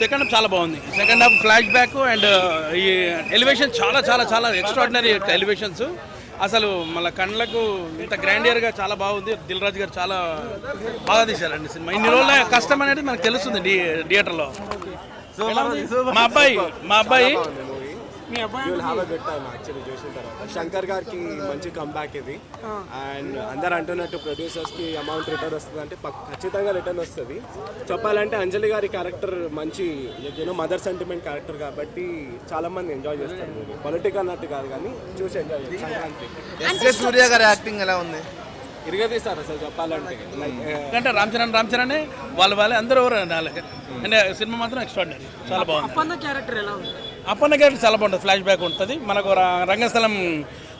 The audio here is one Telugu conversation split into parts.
సెకండ్ హాఫ్ చాలా బాగుంది. Second half flash back and ఈ ఎలివేషన్ చాలా చాలా చాలా ఎక్స్ట్రాడినరీ ఎలివేషన్స్. అసలు మన కళ్ళకు ఇంత గ్రాండియర్గా చాలా బాగుంది. దిల్ రాజు గారు చాలా బాగా తీశారండి సినిమా. ఇన్ని రోజుల కష్టం అనేది మనకు తెలుస్తుంది థియేటర్లో? మా అబ్బాయి మా అబ్బాయి మీ అబ్బాయి will have a good time actually చూసిన తర్వాత. శంకర్ గారికి మంచి కంబ్యాక్ ఇది. అండ్ అందరు అంటున్నట్టు ప్రొడ్యూసర్స్కి అమౌంట్ రిటర్న్ వస్తుంది అంటే ఖచ్చితంగా రిటర్న్ వస్తుంది. చెప్పాలంటే అంజలి గారి క్యారెక్టర్ మంచి యూనో మదర్ సెంటిమెంట్ క్యారెక్టర్ కాబట్టి చాలా మంది ఎంజాయ్ చేస్తారు మూవీ పొలిటిక్ అన్నట్టు కాదు కానీ చూసి ఎంజాయ్ చేస్తారు. సూర్య గారి యాక్టింగ్ ఎలా ఉంది? ఇరగదీస్తారు అసలు చెప్పాలంటే. లైక్ అంటే రామ్ చరణ్ రామ్ చరణ్ వాళ్ళ వాళ్ళే అందరూ అంటే సినిమా మాత్రం ఎక్స్ట్రాడినరీ చాలా బాగుంది. క్యారెక్టర్ ఎలా ఉంది? అప్పన్న క్యారెక్టర్ చాలా బాగుంటుంది ఫ్లాష్ బ్యాక్ ఉంటుంది. మనకు రంగస్థలం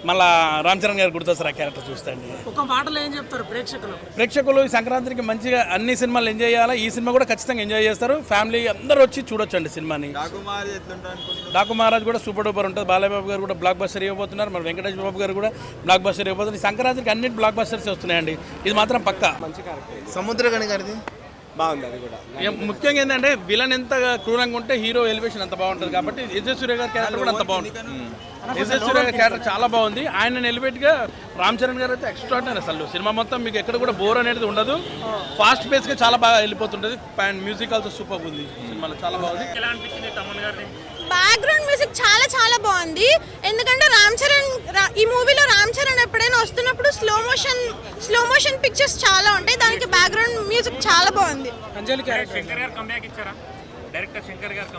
మళ్ళా రామ్ చరణ్ గారు గుర్తొస్తారు ఆ క్యారెక్టర్ చూస్తే అండి ఒక మాటలో ఏం చెప్తారు ప్రేక్షకులకు ప్రేక్షకులు ఈ సంక్రాంతికి మంచిగా అన్ని సినిమాలు ఎంజాయ్ చేయాలా? ఈ సినిమా కూడా ఖచ్చితంగా ఎంజాయ్ చేస్తారు. ఫ్యామిలీ అందరూ వచ్చి చూడొచ్చండి సినిమాని. డాకు మహారాజ్ కూడా సూపర్ డూపర్ ఉంటుంది. బాలయ్యబాబు గారు కూడా బ్లాక్ బస్టర్ ఇవ్వబోతున్నారు. మరి వెంకటేష్ బాబు గారు కూడా బ్లాక్ బస్టర్ ఇవ్వబోతున్నారు. ఈ సంక్రాంతికి అన్ని బ్లాక్ బస్టర్స్ వస్తున్నాయండి. ఇది మాత్రం పక్కా. మంచి క్యారెక్టర్ సముద్రగని గారిది? బాగుంది అది కూడా. ముఖ్యంగా ఏంటంటే విలన్ ఎంత క్రూరంగా ఉంటే హీరో ఎలివేషన్ అంత బాగుంటుంది కాబట్టి విజయ్ సూర్య గారి క్యారెక్టర్ కూడా అంత బాగుంటుంది విజయ్ సూర్య గారి క్యారెక్టర్ చాలా బాగుంది. ఆయన ఎలివేట్గా రామ్ చరణ్ గారు అయితే ఎక్స్ట్రాడినరీ అసలు. సినిమా మొత్తం మీకు ఎక్కడ కూడా బోర్ అనేది ఉండదు. ఫాస్ట్ పేస్గా చాలా బాగా వెళ్ళిపోతుంటది. అండ్ మ్యూజిక్ ఆల్సో సూపర్ ఉంది. సినిమాలో చాలా బాగుంది. బ్యాక్గ్రౌండ్ మ్యూజిక్ చాలా చాలా బాగుంది. ఎందుకంటే రామ్ చరణ్ ఈ మూవీలో Ram Charan motion slow motion pictures చాలా ఉంటాయి. దానికి బ్యాక్గ్రౌండ్ మ్యూజిక్ చాలా బాగుంది. అంజలి క్యారెక్టర్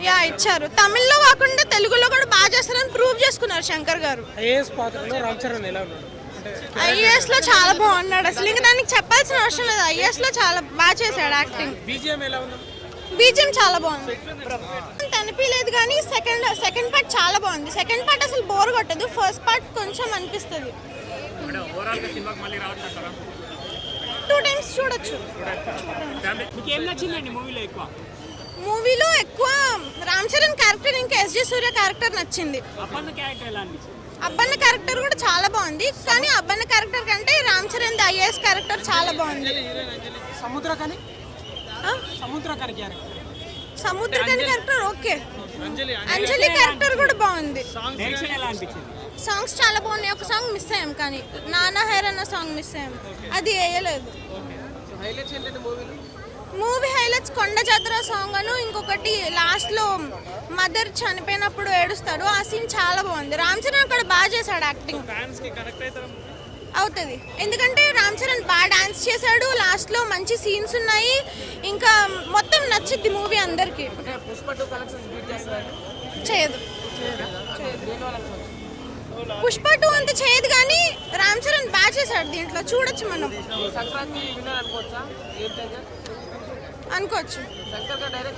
యా ఇచ్చారు? తమిళ్ళో కాకుండా తెలుగులో కూడా బాగా చేస్తారని ప్రూవ్ చేసుకున్నారు శంకర్ గారు. ఐఏఎస్ పాత్రలో రామ్ చరణ్ ఎలా ఉన్నాడు? అంటే ఐఏఎస్లో చాలా బాగున్నాడు అసలు. ఇంకా దానికి చెప్పాల్సిన అవసరం లేదు. ఐఏఎస్లో చాలా బాగా చేశాడు యాక్టింగ్ బీజిఎం ఎలా ఉంది? బీజియం చాలా బాగుంది. అనిపించలేదు కానీ సెకండ్ సెకండ్ పార్ట్ చాలా బాగుంది. సెకండ్ పార్ట్ అసలు బోర్ కొట్టదు. ఫస్ట్ పార్ట్ కొంచెం అనిపిస్తుంది. టూ టైమ్స్ చూడొచ్చు. మీకు ఏం నచ్చిందండి మూవీలో ఎక్కువ? మూవీలో ఎక్కువ రామ్ చరణ్ క్యారెక్టర్ ఇంకా ఎస్జే సూర్య క్యారెక్టర్ నచ్చింది. అప్పన్న క్యారెక్టర్ ఎలా అనిపించింది? అబ్బన్న క్యారెక్టర్ కూడా చాలా బాగుంది. కానీ అబ్బన్న క్యారెక్టర్ కంటే రామ్ చరణ్ ఐఏఎస్ క్యారెక్టర్ చాలా బాగుంది. సముద్రకని ఆ? Samuthirakani character Samuthirakani character okay Anjali. Character కూడా బాగుంది. డైరెక్షన్ ఎలా అనిపించింది? సాంగ్స్ చాలా బాగున్నాయి. ఒక సాంగ్ మిస్ అయ్యాం కానీ. నానా హెయిర్ అన్న సాంగ్ మిస్ అయ్యాం. అది వేయలేదు. మూవీ హైలైట్స్ కొండ జాతర సాంగ్ అను ఇంకొకటి లాస్ట్లో మదర్ చనిపోయినప్పుడు ఏడుస్తాడు. ఆ సీన్ చాలా బాగుంది. రామ్ చరణ్ అక్కడ బాగా చేశాడు యాక్టింగ్ అవుతుంది. ఎందుకంటే రామ్ చరణ్ బాగా డాన్స్ చేశాడు. లాస్ట్లో మంచి సీన్స్ ఉన్నాయి. ఇంకా మొత్తం నచ్చింది మూవీ అందరికి. చేయదు. పుష్ప టూ అంత చేయదు కానీ రామ్ చరణ్ బాగా చేశాడు దీంట్లో. చూడొచ్చు మనం. అనుకోవచ్చు?